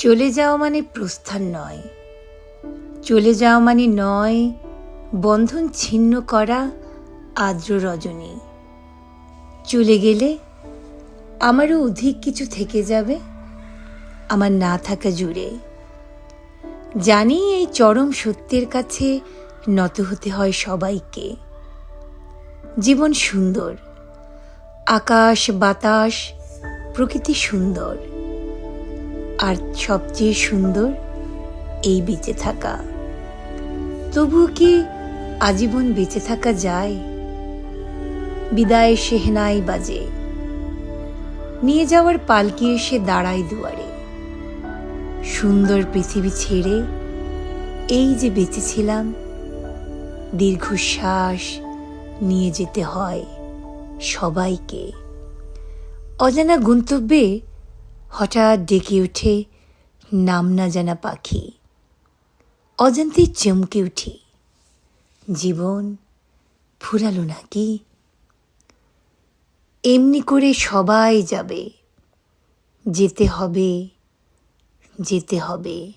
চলে যাওয়া মানে প্রস্থান নয়। চলে যাওয়া মানে নয়, বন্ধন ছিন্ন করা, আর্দ্র রজনী। চলে গেলে আমারও অধিক কিছু থেকে যাবে, আমার না থাকা জুড়ে। জানি এই চরম সত্যের কাছে নত হতে হয় সবাইকে। জীবন সুন্দর, আকাশ, বাতাস, প্রকৃতি সুন্দর। আর সবচেয়ে সুন্দর এই বেঁচে থাকা। তবুও কি আজীবন বেঁচে থাকা যায়? বিদায় সেহনাই বাজে। নিয়ে যাওয়ার পালকি এসে দাঁড়ায় দুয়ারে। সুন্দর পৃথিবী ছেড়ে এই যে বেঁচেছিলাম, দীর্ঘশ্বাস নিয়ে যেতে হয় সবাইকে। অজানা গন্তব্যে হঠাৎ ডেকে উঠে নাম না জানা পাখি। অজান্তে চমকে উঠি। জীবন ফুরালো নাকি? এমনি করে সবাই যাবে। যেতে হবে যেতে হবে।